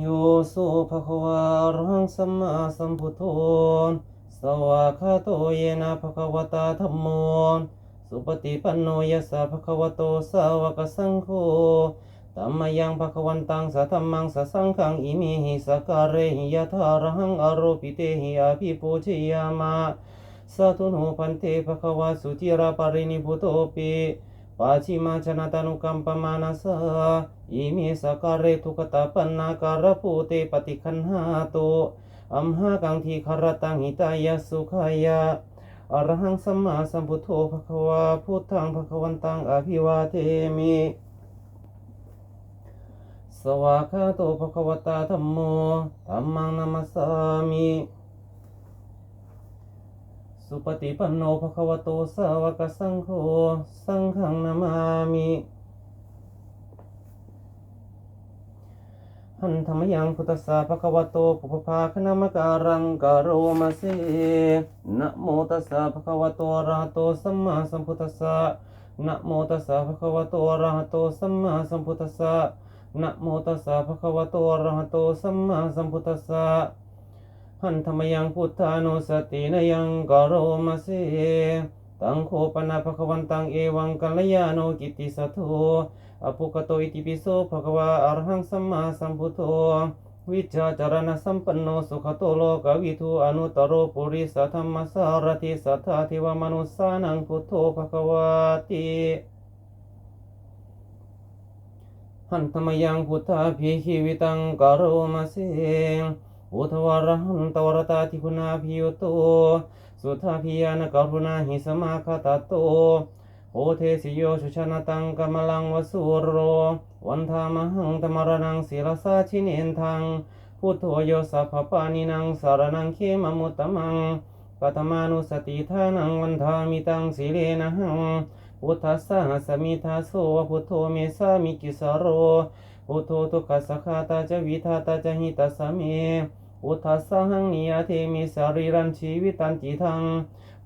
โยสุภควารังสัมมาสัมพุทโธสวากขาโตเยนะภควตาธัมโมสุปฏิปันโนยัสสะภควโตสาวกสังโฆตัมมยังภควันตังสัทธัมมังสัสังฆังอิมิหิสกการะหิยะธารังอโรปิเตหิอาภิปูชยามะสาธุโนพันเตภควาสุจิราปรินิพุโตปิ पाचिमा चनतनुकम्पमानसा इमे सकारे तुकतपन्नाकारपूते पतिखन्हातो अम्हाकाङ्क्षी खरतां हिताय सुखाय अरहं सम्मा सम्बुद्धो भगवाพุทธัง भगवन्तां अभिवादेमि สวากขาโตภควตาธัมโมธัมมังนัมสสามิ สุปฏิปันโนภควโตสาวกสังโฆสังฆังนามามิหันธรรมยังพุทธสสะภควโตปุพพาคณามการังกโรมาเสนะโมตัสสะภควโตอะระหะโตสัมมาสัมพุทธัสสะนะโมตัสสะภควโตอะระหะโตสัมมาสัมพุทธัสสะนะโมตัสสะภควโตอะระหะโตสัมมาสัมพุทธัสสะ หันธรรมยังพุทธานุสตินยังกโรมาเสตังโคปนาภควันตังเอวังกัลยาโนกิติสัทโธอภุกโตอิติปิโสภควาอรหังสัมมาสัมพุทโธวิจาจารณสัมปันโนสุขโตโลกวิทูอนุตโรปุริสธรรมสารติสัทธาเทวมนุสสานังพุทโธภควาติหันธรรมยังพุทธาภิคิวิตังกโรมาเส โอทวารหันตวรตาทิคุณาภิโยุโต สุทาภิยานกรุณาหิสมาคตโตโอเทสิโยชุชนะตังกมลังวสุโร วันธามหังตมรนังศิรสาชิเนนทังพุทโธโยสัพพปานินังสารนังเขมมุตตมังปัตมานุสติทานังวันธามิตังสิเลนะหังพุทธัสสะสมิทาโสพุทโธเมสามิกิสโรพุทโธทุกขสัคขาตาจวิทาตาจหิตัสเม อุทัสสะหังนิยเทมิสารีรันชีวิตันจิทัง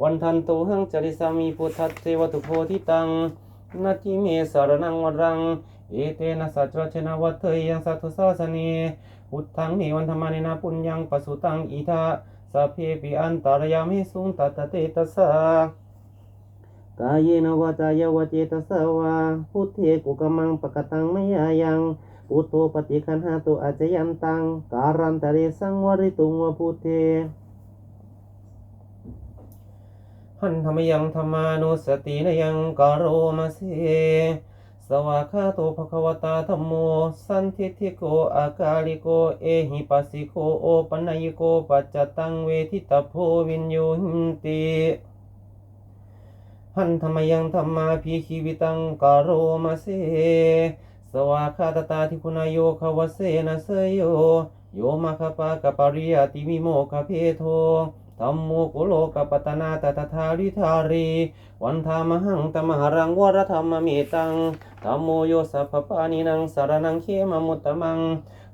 วันทันโตหังจริสามีพุทธเสวตุโพธิตังนาทิเมสารนังวรัง เอเตนะสัจวัชนะวัตเทยังสัทธุสาสเนพุทธังเมวันธรรมานินาปุญญังปสุตังอีทาสัพเพปิอันตารยามิสุงตัตเตตสสะกายเนวาจายวเจตสวาพุทเทกุกมังปะกตังมยายัง พุทโธปฏิคันหาตุอาจยันตังการันตเรสังวริตุงวพุทเทหันธรรมยังธรรมานุสตินยังกโรมาเสสวากาโตภควตาธัมโมสันทิฏฐิโกอากาลิโกเอหิปัสสิโกโอปัญญิโกปัจจตังเวทิตาโพวินโยหินติหันธรรมยังธรรมาพีชีวิตังกโรมาเสส วากขาตตาทิคุณโยขวเสนะเสยโยโยมาคปะกะปริยติมิโมคเพโทธัมโมกุโลกปตนาตตถาริธารี วันธามหังตมหรังวรธรรมเมตังธัมโมโยสัพพปานินังสารนังเขมมุตตมัง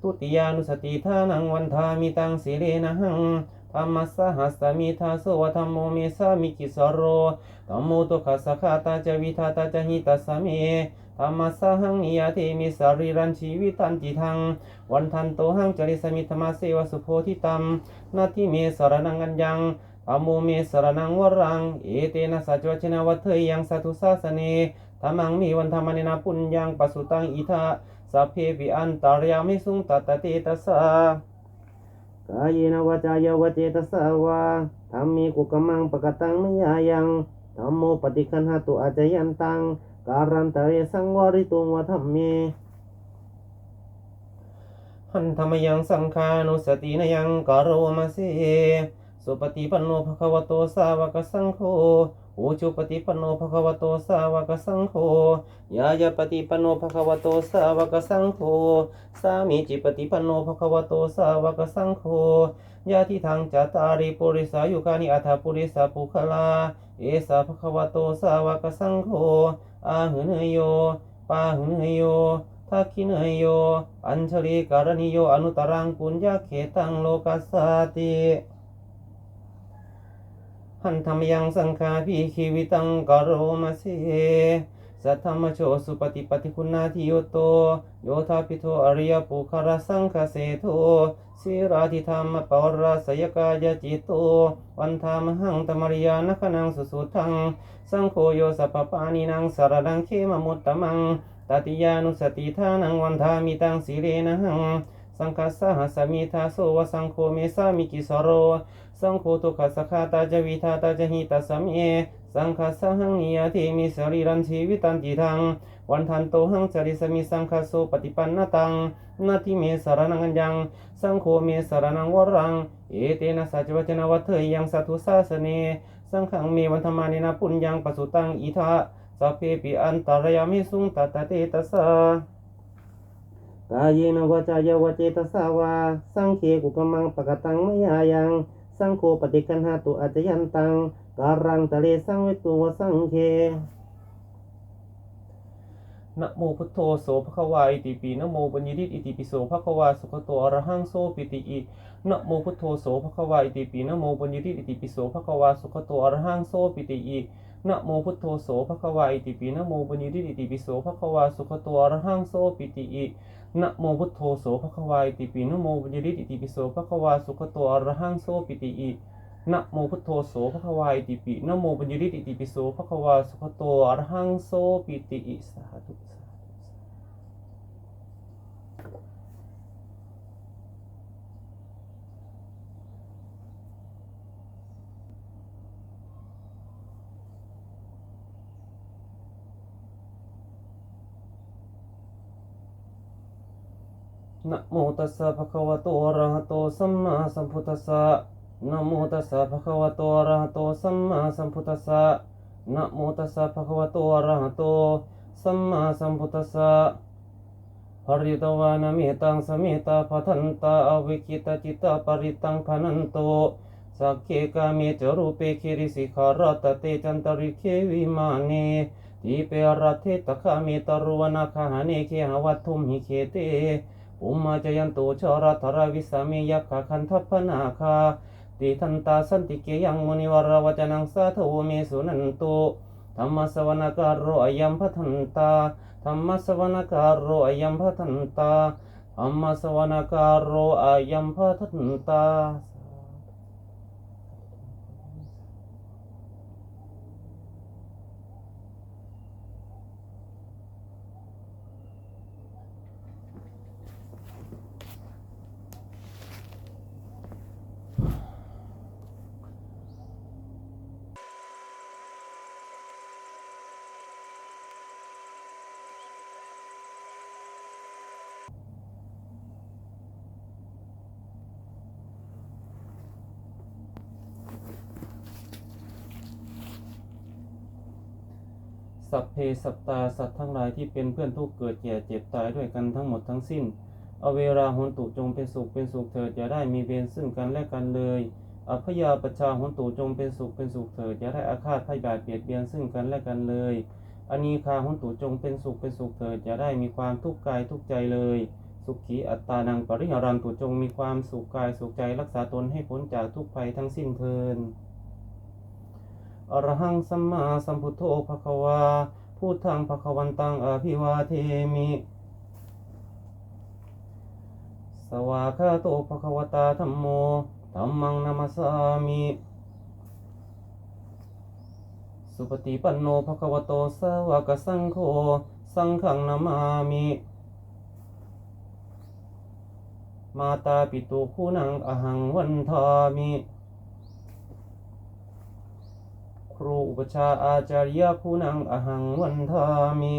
ทุติยานุสติทานังวันธามิตังสิเลนะหังธรรมสหัสมิทาสวธรรมโมเมสามิกิสโรธัมโมตุขสขาตาจวิทาตาจหิตัสเม ธรรมสหังนิยเทมิสรีรันชีวิตันติทัง วันทันโตหังจริสมิธรรมเสวสุโพธิตัมนาทิเมสรนังอัญญังธัมโมเมสรนังวรัง เอเตนะสัจวัชนะวัตเทยังสัตุสาสเนธรรมังมีวันธรรมเนนะปุญญังปสุตังอิทาสัพเพปิอันตารยามิสุงตัตเตตัสสะกายนวจายวเจตสาวาธรรมีกุกมังปะกตังมยายังธรรมโมปฏิคันหตุอาจยันตัง การันตเรสังวริตุงวธรรมเมหันธรรมยังสังฆานุสตินยังกโรมาเสสุปฏิปันโนภควโตสาวกสังโฆอุชุปฏิปันโนภควโตสาวกสังโฆยายาปฏิปันโนภควโตสาวกสังโฆสามีจิปฏิปันโนภควโตสาวกสังโฆยาทิทังจตาริปุริสายุคานิอัฏฐปุริสาปุคลา เอสาภควโตสาวกสังโฆ อาหืนโยปาหืนโยทักขินโย อัญชลีการณิโย อนุตรังปุญญาเขตังโลกัสสาติหันธรรมยังสังฆาพิชีวิตังกโรมาเส สัทธรรมโชสุปฏิปฏิคุณนาทิโยโต โยธาปิโทอริยปุคารสังคเสโทสีราธิธรรมปวราสยกายจิตโต วันธามหังตมริยานคนังสุสุทัง สังโฆโยสัพปานินังสารดังเขมมุตตมังตติยานุสติทานังวันธามิตังสีเลนะหังสังคัสสหสมิทาโสวสังโฆเมสามิกิสโร สังโฆทุกขสขาตาจวิทาตาจหิตาสมเอ สังคัสสหังนิยติมิสรีรันชีวิตันติทังวันทันโตหังจริสมิสังคัสโสปฏิปันนตังนาทิเมสารนังอัญญัง สังโฆเมสารนังวรัง เอเตนะสัจวัจนวัฏเถยยังสัทุสาสเน สังขังเมวันธรรมานินาปุญญังปสุตังอิทะสัพเพปิอันตรยามิสุงตัตตะเตตสสะกายเนวจายวเจตสาวา สังเคกุกมังปะกตังมยายัง สังโฆปฏิกันหาตุอาจยันตังการังตะเลสังเวตุวสังเคนะโมพุทโธโสภควาอิติปีนะโมปัญญริตอิติปิโสภควาสุขโตอรหังโสปิติอินะโมพุทโธโสภควาอิติปีนะโมปัญญริตอิติปิโสภควาสุขโตอรหังโสปิติอิ นะโมพุทโธโสภควาอิติปีนะโมปัญริติติปิโสภควาสุขตัวระหังโสปิติอินะโมพุทโธโสภควาอิติปีนะโมปัญริติติปิโสภควาสุขตัวระหังโสปิติอินะโมพุทโธโสภควาอิติปินะโมปัญริติติปิโสภควาสุขตัวระหังโสปิติอิสาธุ นะโมตัสสะภะคะวะโตอะระหะโตสัมมาสัมพุทธัสสะนะโมตัสสะภะคะวะโตอะระหะโตสัมมาสัมพุทธัสสะนะโมตัสสะภะคะวะโตอะระหะโตสัมมาสัมพุทธัสสะปริตวานามิตังสมิตาปะทันตาอวิคิตจิตตาปริตังพนันโตสักเคกามิจรูปเปคิริสิขารัตเตจันตริเควิมานีทีเปรัตเทตคามิตรุวนาคาหาเนเคหวัตถุมหิเคเต อุมาจยันตุชรธรวิสามียักขคันทัพนาคาติทันตาสันติเกยังมุนิวรวจนังสาธุเมสุนันตุธรรมสวนการโรอยัมพัทันตาธรรมสวนการโรอยัมพัทันตาธรรมสวนการโรอยัมพัทันตา สัพเพสัตตาสัตว์ทั้งหลายที่เป็นเพื่อนทุกเกิดแก่เจ็บตายด้วยกันทั้งหมดทั้งสิ้นเอาเวลาหนตุจงเป็นสุขเป็นสุขเถิดอย่าได้มีเวรซึ่งกันและกันเลย อภยาปชาหนตุจงเป็นสุขเป็นสุขเถิดอย่าได้อาฆาตพยาบาทเบียดเบียนซึ่งกันและกันเลยอานีคาหนตุจงเป็นสุขเป็นสุขเถิดอย่าได้มีความทุกข์กายทุกใจเลย สุขีอัตตานังปริหารันตุจงมีความสุขกายสุขใจรักษาตนให้พ้นจากทุกภัยทั้งสิ้นเทิน อรหังสัมมาสัมพุทโธภควาพุทธังภควันตังอภิวาเทมิ สวาคาโตภควตาธัมโมธัมมังนามัสสามิ สุปฏิปันโนภควโตสาวกสังโฆ สังฆังนามามิ มาตาปิตุคูนังอหังวันทามิ ครูอุปชาอาจารย์คุณังอหังวันทามิ